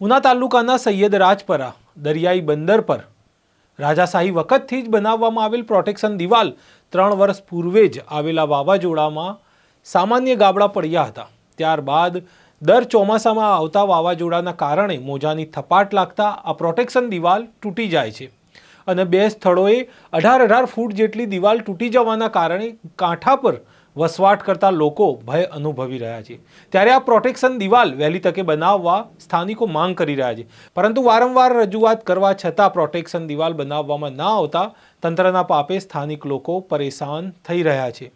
ઉના તાલુકાના સૈયદ રાજપરા, દરિયાઈ બંદર પર. રાજાશાહી વખતથી જ બનાવવામાં આવેલ પ્રોટેક્શન દિવાલ ત્રણ વર્ષ પૂર્વે જ આવેલા વાવાઝોડામાં સામાન્ય ગાબડા પડ્યા હતા. ત્યારબાદ દર ચોમાસામાં આવતા વાવાઝોડાના કારણે મોજાની થપાટ લાગતા આ પ્રોટેક્શન દિવાલ તૂટી જાય છે અને બે સ્થળોએ અઢાર અઢાર ફૂટ જેટલી દિવાલ તૂટી જવાના કારણે કાંઠા પર વસવાટ કરતા લોકો ભય અનુભવી રહ્યા છે. ત્યારે આ પ્રોટેક્શન દિવાલ વહેલી તકે બનાવવા સ્થાનિકો માંગ કરી રહ્યા છે. પરંતુ વારંવાર રજૂઆત કરવા છતાં પ્રોટેક્શન દિવાલ બનાવવામાં ના આવતા તંત્રના પાપે સ્થાનિક લોકો પરેશાન થઈ રહ્યા છે.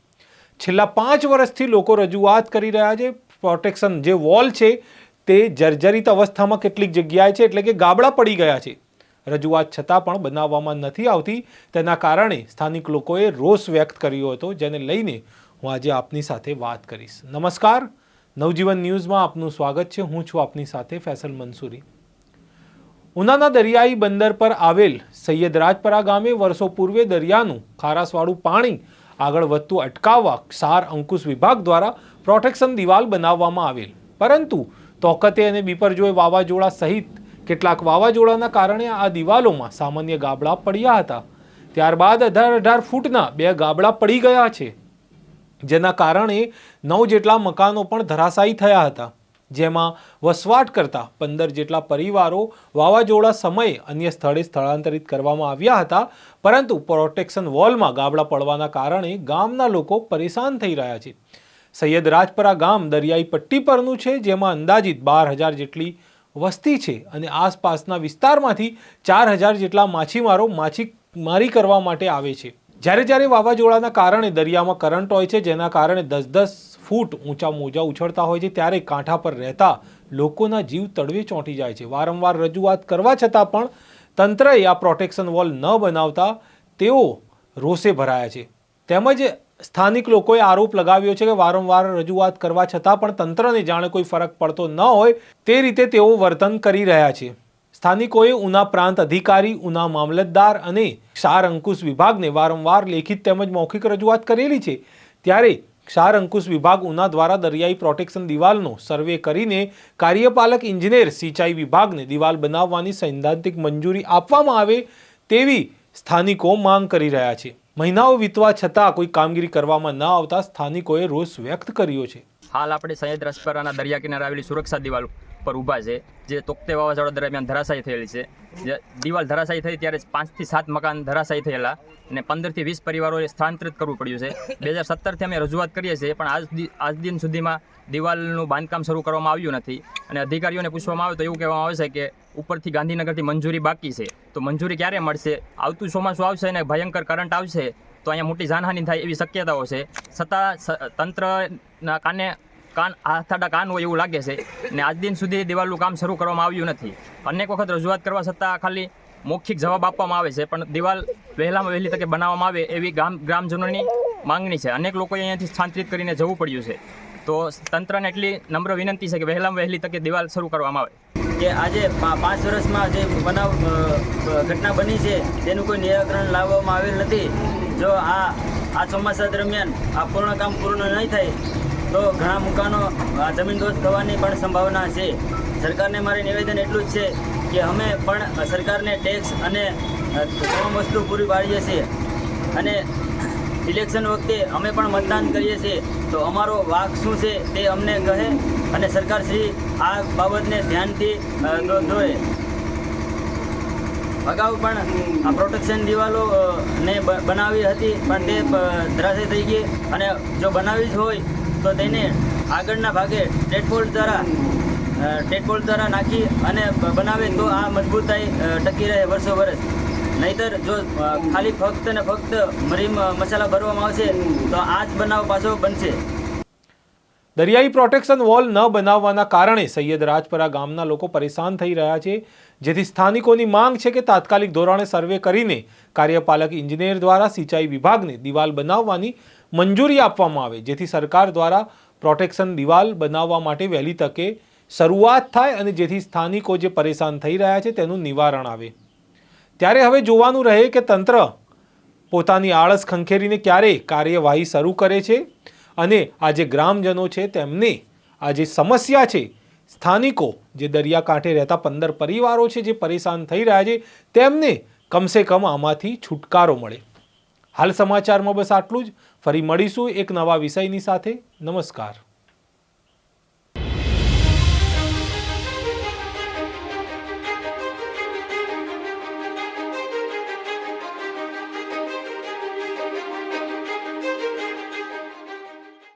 છેલ્લા પાંચ વર્ષથી લોકો રજૂઆત કરી રહ્યા છે, પ્રોટેક્શન જે વોલ છે તે જર્જરિત અવસ્થામાં કેટલીક જગ્યાએ છે એટલે કે ગાબડા પડી ગયા છે. રજૂઆત છતાં પણ બનાવવામાં નથી આવતી. તેના કારણે સ્થાનિક લોકોએ રોષ વ્યક્ત કર્યો હતો, જેને લઈને હું આજે આપની સાથે વાત કરીશ. નમસ્કાર. નવજીવન ન્યૂઝમાં આપનું સ્વાગત છે. હું છું આપની સાથે ફેસલ મંસૂરી. ઉનાના દરિયાઈ બંદર પર આવેલ સૈયદ રાજપરા ગામે વર્ષો પૂર્વે દરિયાનું ખારાસવાળું પાણી આગળ વધતું અટકાવવા ક્ષાર અંકુશ વિભાગ દ્વારા પ્રોટેક્શન દિવાલ બનાવવામાં આવેલ. પરંતુ તોકતે અને બીપરજોય વાવાઝોડા સહિત કેટલાક વાવાઝોડાના કારણે આ દિવાલોમાં સામાન્ય ગાબડા પડ્યા હતા. ત્યારબાદ અઢાર અઢાર ફૂટના બે ગાબડા પડી ગયા છે. જેના કારણે નવ જેટલા મકાનો પણ ધરાશાયી થયા હતા. જેમાં વસવાટ કરતા પંદર જેટલા પરિવારો વાવાઝોડા સમયે અન્ય સ્થળે સ્થળાંતરિત કરવામાં આવ્યા હતા, પરંતુ પ્રોટેક્શન વોલમાં ગાબડા પડવાના કારણે ગામના લોકો પરેશાન થઈ રહ્યા છે. સૈયદ રાજપરા ગામ દરિયાઈ પટ્ટી પરનું છે, જેમાં અંદાજિત બાર હજાર જેટલી વસ્તી છે અને આસપાસના વિસ્તારમાંથી ચાર હજાર જેટલા માછીમારો માછીમારી કરવા માટે આવે છે. જ્યારે જ્યારે વાવાઝોડાના કારણે દરિયામાં કરંટ હોય છે, જેના કારણે દસ દસ ફૂટ ઊંચા મોજા ઉછળતા હોય છે, ત્યારે કાંઠા પર રહેતા લોકોના જીવ તળવે ચોંટી જાય છે. વારંવાર રજૂઆત કરવા છતાં પણ તંત્રએ આ પ્રોટેક્શન વોલ ન બનાવતા તેઓ રોષે ભરાયા છે. તેમજ સ્થાનિક લોકોએ આરોપ લગાવ્યો છે કે વારંવાર રજૂઆત કરવા છતાં પણ તંત્રને જાણે કોઈ ફરક પડતો ન હોય, તે રીતે તેઓ વર્તન કરી રહ્યા છે. સ્થાનિકોએ ઉના પ્રાંત અધિકારી, ઉના મામલતદાર અને ક્ષાર અંકુશ વિભાગને વારંવાર લેખિત તેમજ મૌખિક રજૂઆત કરેલી છે. ત્યારે ક્ષાર અંકુશ વિભાગ ઉના દ્વારા દરિયાઈ પ્રોટેક્શન દિવાલનો સર્વે કરીને કાર્યપાલક ઇજનેર સિંચાઈ વિભાગને દિવાલ બનાવવાની સૈદ્ધાંતિક મંજૂરી આપવામાં આવે તેવી સ્થાનિકો માંગ કરી રહ્યા છે. મહિનાઓ વીતવા છતાં કોઈ કામગીરી કરવામાં ન આવતા સ્થાનિકોએ રોષ વ્યક્ત કર્યો છે. હાલ આપણે સૈયદ રસપરાના દરિયા કિનારે આવેલી સુરક્ષા દિવાલ પર ઊભા છે, જે તોકતે વાવાઝોડા દરમિયાન ધરાશાયી થયેલી છે. જે દિવાલ ધરાશાયી થઈ ત્યારે પાંચથી સાત મકાન ધરાશાયી થયેલા અને પંદરથી વીસ પરિવારોએ સ્થળાંતરિત કરવું પડ્યું છે. બે હજાર સત્તરથી અમે રજૂઆત કરીએ છીએ, પણ આજ આજ દિન સુધીમાં દિવાલનું બાંધકામ શરૂ કરવામાં આવ્યું નથી. અને અધિકારીઓને પૂછવામાં આવે તો એવું કહેવામાં આવે છે કે ઉપરથી ગાંધીનગરથી મંજૂરી બાકી છે. તો મંજૂરી ક્યારે મળશે? આવતું ચોમાસું આવશે અને ભયંકર કરંટ આવશે? તો અહીંયા મોટી જાનહાનિ થાય એવી શક્યતાઓ છે. છતાં તંત્રના કાને કાન હાથાડા કાન હોય એવું લાગે છે. ને આજ દિન સુધી દિવાલનું કામ શરૂ કરવામાં આવ્યું નથી. અનેક વખત રજૂઆત કરવા છતાં ખાલી મૌખિક જવાબ આપવામાં આવે છે, પણ દિવાલ વહેલામાં વહેલી તકે બનાવવામાં આવે એવી ગામ, ગ્રામજનોની માંગણી છે. અનેક લોકોએ અહીંયાથી સ્થાંતરિત કરીને જવું પડ્યું છે. તો તંત્રને એટલી નમ્ર વિનંતી છે કે વહેલામાં વહેલી તકે દિવાલ શરૂ કરવામાં આવે. કે આજે પાંચ વર્ષમાં જે બનાવ ઘટના બની છે, તેનું કોઈ નિરાકરણ લાવવામાં આવેલ નથી. જો આ આ ચોમાસા દરમિયાન આ પૂર્ણ કામ પૂર્ણ નહીં થાય, તો ઘણા મકાનો જમીનદોસ્ત થવાની પણ સંભાવના છે. સરકારને મારે નિવેદન એટલું જ છે કે અમે પણ સરકારને ટેક્સ અને તમામ વસ્તુ પૂરી પાડીએ છીએ. અને ઇલેક્શન વખતે અમે પણ મતદાન કરીએ છીએ. તો અમારો વાક શું છે તે અમને કહે અને સરકાર શ્રી આ બાબતને ધ્યાનથી દોરે અગાઉ પણ આ પ્રોટેક્શન દિવાલો ને બનાવી હતી, પણ તે ધરાશય થઈ ગઈ અને જો બનાવી જ હોય, તો તેને આગળના ભાગે ટેટફોલ્ટ દ્વારા ટેટફોલ્ટ દ્વારા નાખી અને બનાવે તો આ મજબૂતાઈ ટકી રહે વર્ષો વર્ષ. નહીતર જો ખાલી ફક્ત ને ફક્ત મરીમ મસાલા ભરવામાં આવશે, તો આ જ બનાવ પાછો બનશે. દરિયાઈ પ્રોટેક્શન વોલ ન બનાવવાના કારણે સૈયદ રાજપરા ગામના લોકો પરેશાન થઈ રહ્યા છે. જેથી સ્થાનિકોની માંગ છે કે તાત્કાલિક ધોરણે સર્વે કરીને કાર્યપાલક ઇજનેર દ્વારા સિંચાઈ વિભાગને દિવાલ બનાવવાની મંજૂરી આપવામાં આવે. જેથી સરકાર દ્વારા પ્રોટેક્શન દિવાલ બનાવવા માટે વહેલી તકે શરૂઆત થાય અને જેથી સ્થાનિકો જે પરેશાન થઈ રહ્યા છે તેનું નિવારણ આવે. ત્યારે હવે જોવાનું રહે કે તંત્ર પોતાની આળસ ખંખેરીને ક્યારે કાર્યવાહી શરૂ કરે છે. અને આ જે ગ્રામજનો છે તેમને આ જે સમસ્યા છે, સ્થાનિકો જે દરિયાકાંઠે રહેતા પંદર પરિવારો છે જે પરેશાન થઈ રહ્યા છે, તેમને કમસે કમ આમાંથી છુટકારો મળે. હાલ સમાચારમાં બસ આટલું જ. ફરી મળીશું એક નવા વિષયની સાથે. નમસ્કાર.